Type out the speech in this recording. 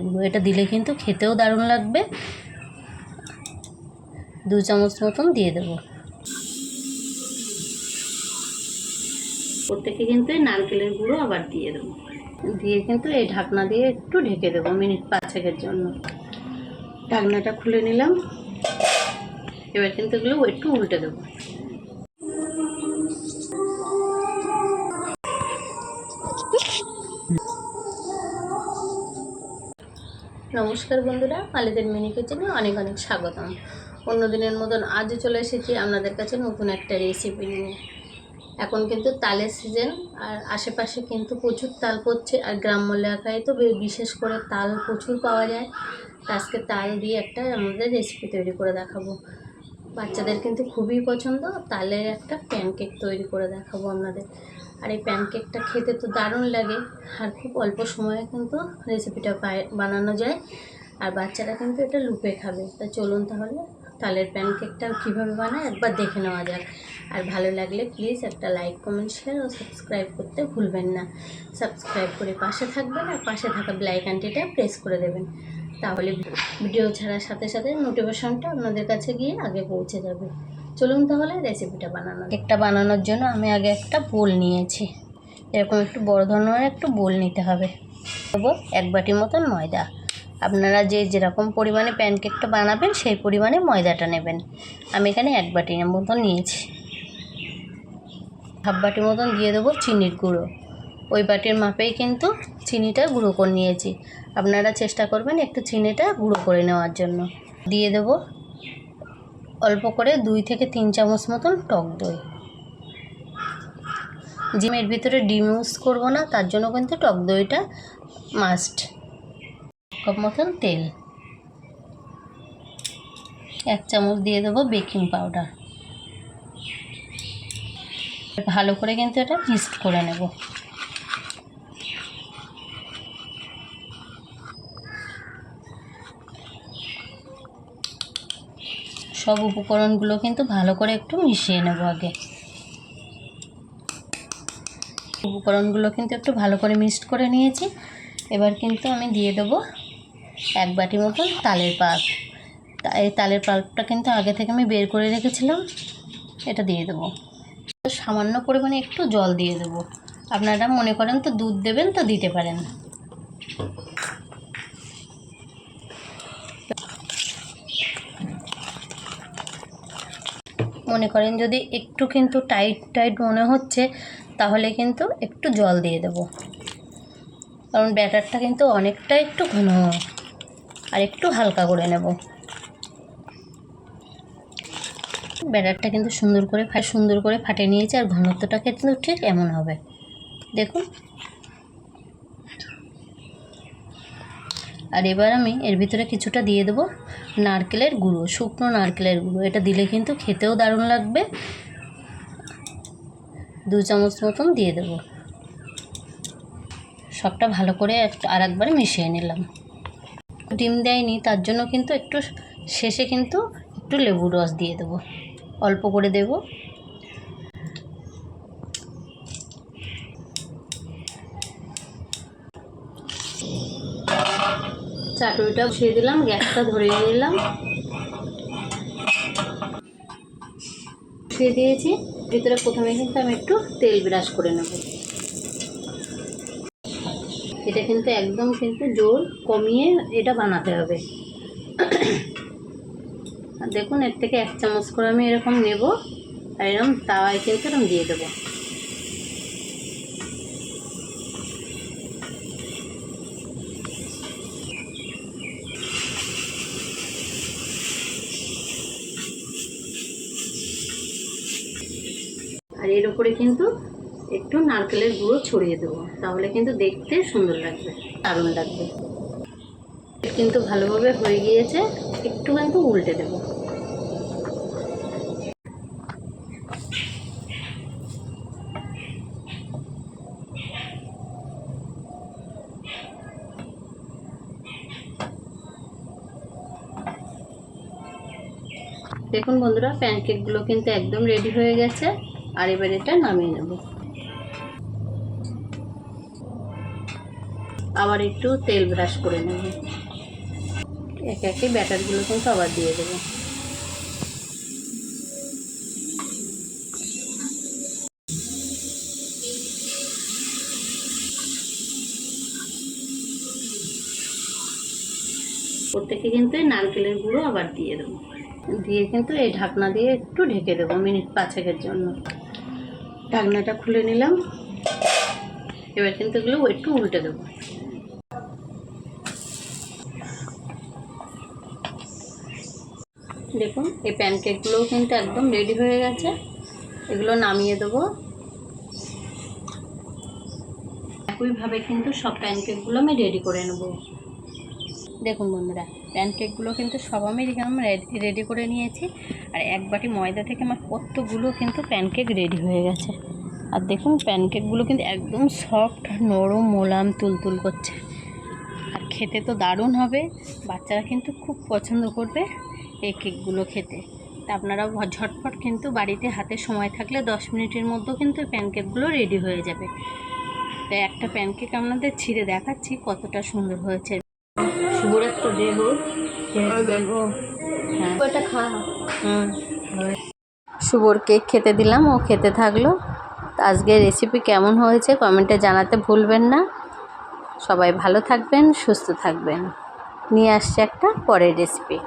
গুঁড়ো এটা দিলে কিন্তু খেতেও দারুণ লাগবে। দু চামচ মতন দিয়ে দেবো। প্রত্যেকে কিন্তু এই নারকেলের গুঁড়ো আবার দিয়ে দেবো। দিয়ে কিন্তু এই ঢাকনা দিয়ে একটু ঢেকে দেবো মিনিট পাঁচেকের জন্য। ঢাকনাটা খুলে নিলাম। এবার কিন্তু এগুলো একটু উল্টে দেবো। নমস্কার বন্ধুরা মালিদের মিনি কিচেনে অনেক অনেক স্বাগতম। অন্য দিনের মতন আজও চলে এসেছি আপনাদের কাছে নতুন একটা রেসিপি নিয়ে। এখন কিন্তু তালের সিজন আর আশেপাশে কিন্তু প্রচুর তাল পড়ছে, আর গ্রাম্য এলাকায় তো বিশেষ করে তাল প্রচুর পাওয়া যায়। আজকে তাল দিয়ে একটা আমাদের রেসিপি তৈরি করে দেখাবো। বাচ্চাদের কিন্তু খুবই পছন্দ, তালের একটা প্যানকেক তৈরি করে দেখাবো আপনাদের। আর এই প্যানকেকটা খেতে তো দারুণ লাগে। আর খুব অল্প সময়ে কিন্তু রেসিপিটা বানানো যায়। আর বাচ্চারা কিন্তু এটা লুপে খাবে। তা চলুন তাহলে তালের প্যানকেকটা কীভাবে বানায় একবার দেখে নেওয়া যাক। আর ভালো লাগলে প্লিজ একটা লাইক কমেন্ট শেয়ার ও সাবস্ক্রাইব করতে ভুলবেন না। সাবস্ক্রাইব করে পাশে থাকবেন আর পাশে থাকা ব্লাইক আন্টিটা প্রেস করে দেবেন। তাহলে ভিডিও ছাড়ার সাথে সাথে নোটিফিকেশনটা আপনাদের কাছে গিয়ে আগে পৌঁছে যাবে। চলুন তাহলে রেসিপিটা বানানো কেকটা বানানোর জন্য আমি আগে একটা বোল নিয়েছি। এরকম একটু বড় ধরনের একটু বোল নিতে হবে। দেবো এক বাটি মতন ময়দা। আপনারা যে যেরকম পরিমাণে প্যানকেকটা বানাবেন, সেই পরিমাণে ময়দাটা নেবেন। আমি এখানে এক বাটি মতন নিয়েছি। হাফ বাটি মতন দিয়ে দেবো চিনির গুঁড়ো। ওই বাটির মাপেই কিন্তু চিনিটা গুঁড়ো করে নিয়েছি। আপনারা চেষ্টা করবেন একটু চিনিটা গুঁড়ো করে নেওয়ার জন্য। দিয়ে দেবো অল্প করে দুই থেকে তিন চামচ মতন টক দই। জিমের ভিতরে ডিম ইউজ করব না, তার জন্য কিন্তু টক দইটা মাস্ট কাপ মতন তেল। এক চামচ দিয়ে দেবো বেকিং পাউডার। ভালো করে কিন্তু এটা মিক্সড করে নেব। সব উপকরণগুলো কিন্তু ভালো করে একটু মিশিয়ে নেব আগে। উপকরণগুলো কিন্তু একটু ভালো করে মিক্সড করে নিয়েছি। এবার কিন্তু আমি দিয়ে দেবো এক বাটি মতন তালের তা- এই তালের পাল্পটা কিন্তু আগে থেকে আমি বের করে রেখেছিলাম। এটা দিয়ে দেবো। সামান্য পরিমাণে একটু জল দিয়ে দেবো। আপনারা মনে করেন তো দুধ দেবেন তো দিতে পারেন। মনে করেন যদি একটু কিন্তু টাইট টাইট মনে হচ্ছে, তাহলে কিন্তু একটু জল দিয়ে দেবো। কারণ ব্যাটারটা কিন্তু অনেকটা একটু ঘন। আর একটু হালকা করে নেব। ব্যাটারটা কিন্তু সুন্দর করে সুন্দর করে ফাটে নিয়েছে, আর ঘনত্বটা কিন্তু ঠিক এমন হবে। দেখুন। আর এবার আমি এর ভিতরে কিছুটা দিয়ে দেবো নারকেলের গুঁড়ো, শুকনো নারকেলের গুঁড়ো। এটা দিলে কিন্তু খেতেও দারুণ লাগবে। দু চামচ মতন দিয়ে দেবো। সবটা ভালো করে আর একবার মিশিয়ে নিলাম। ডিম দেয়নি, তার জন্য কিন্তু একটু শেষে কিন্তু একটু লেবুর রস দিয়ে দেবো। অল্প করে দেব। চাটুরিটা বসিয়ে দিলাম, গ্যাসটা ধরিয়ে দিলাম বসিয়ে দিয়েছি, ভিতরে প্রথমে কিন্তু আমি একটু তেল ব্রাশ করে নেব। এটা কিন্তু একদম কিন্তু জোর কমিয়ে এটা বানাতে হবে। দেখুন, এর থেকে এক চামচ করে আমি এরকম নেব, আর এরকম তাওয়ায় কিন্তু এরকম দিয়ে দেবো। আর এর উপরে কিন্তু একটু নারকেলের গুঁড়ো ছড়িয়ে দেবো। তাহলে কিন্তু দেখতে সুন্দর লাগবে, দারুণ লাগবে। কিন্তু ভালোভাবে হয়ে গিয়েছে একটু কিন্তু উল্টে দেবো। দেখুন বন্ধুরা প্যানকেকগুলো কিন্তু একদম রেডি হয়ে গেছে। আর এবার এটা নামিয়ে নেব। আবার একটু তেল ব্রাশ করে নেব। একে একে ব্যাটারগুলো কিন্তু আবার দিয়ে দেবো। প্রত্যেকে কিন্তু এই নারকেলের গুঁড়ো আবার দিয়ে দেবো। দিয়ে কিন্তু এই ঢাকনা দিয়ে একটু ঢেকে দেবো মিনিট পাঁচেকের জন্য। ঢাকনাটা খুলে নিলাম। এবার কিন্তু এগুলো একটু উল্টে দেবো। দেখুন, এই প্যানকেকগুলোও কিন্তু একদম রেডি হয়ে গেছে। এগুলো নামিয়ে দেবো। একইভাবে কিন্তু সব প্যানকেকগুলো আমি রেডি করে নেব। দেখুন বন্ধুরা প্যানকেকগুলো কিন্তু সব আমি এরকম রেডি করে নিয়েছি। আর এক বাটি ময়দা থেকে আমার কতগুলো কিন্তু প্যানকেক রেডি হয়ে গেছে। আর দেখুন প্যানকেকগুলো কিন্তু একদম সফট নরম, মোলাম, তুলতুল করছে। আর খেতে তো দারুণ হবে। বাচ্চারা কিন্তু খুব পছন্দ করবে এই কেকগুলো খেতে। তা আপনারাও ভ- ঝটপট কিন্তু বাড়িতে হাতে সময় থাকলে দশ মিনিটের মধ্যেও কিন্তু প্যানকেকগুলো রেডি হয়ে যাবে। তাই একটা প্যানকেক আপনাদের ছিঁড়ে দেখাচ্ছি কতটা সুন্দর হয়েছে। শুভর একটা দেহ হ্যাঁ ওটা খা হুম। শুভর কেক খেতে দিলাম ও খেতে থাকল। আজকে আজকের রেসিপি কেমন হয়েছে কমেন্টে জানাতে ভুলবেন না। সবাই ভালো থাকবেন সুস্থ থাকবেন। নিয়ে আসছে একটা পরের রেসিপি